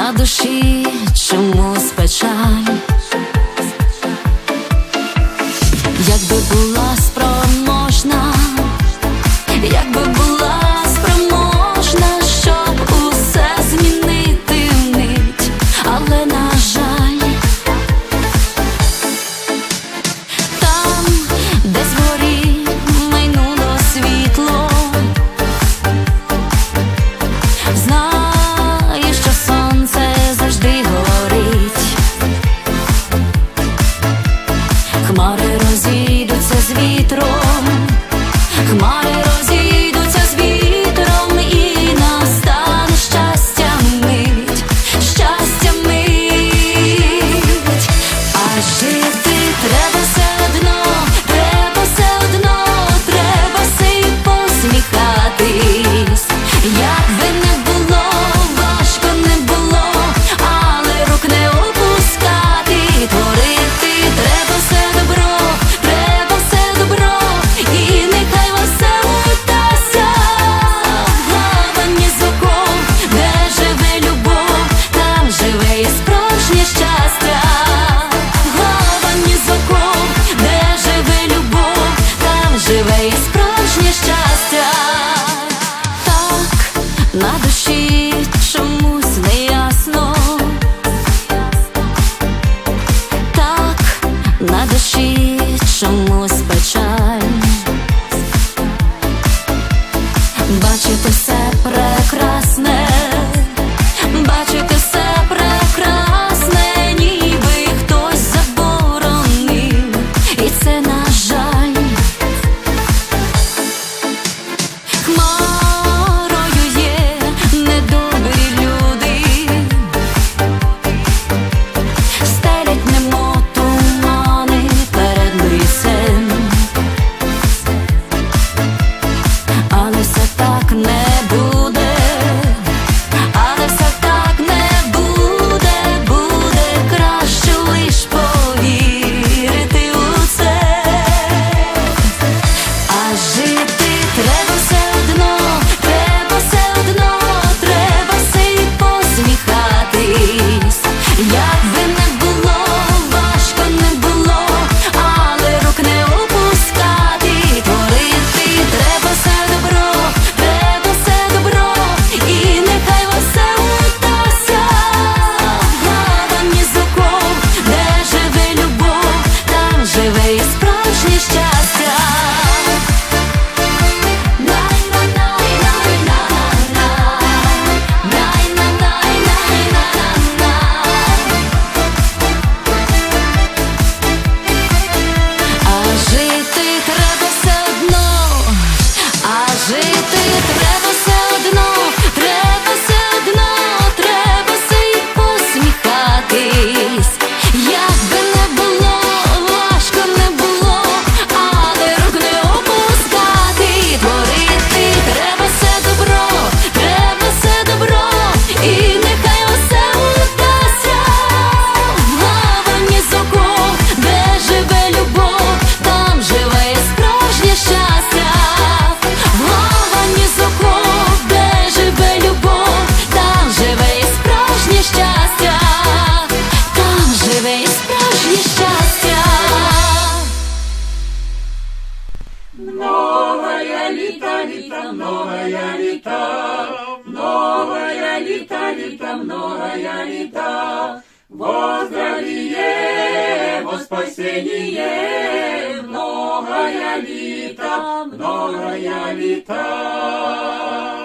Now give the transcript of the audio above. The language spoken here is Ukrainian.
на душі чомусь печаль, якби була. Хмари розійдуться з вітром, хмари розійдуться. бачити все прекрасне. Жити треба. я лита, много я лита, літа, много е, во здравіє, во спасеніє, много е, лита. літа, много.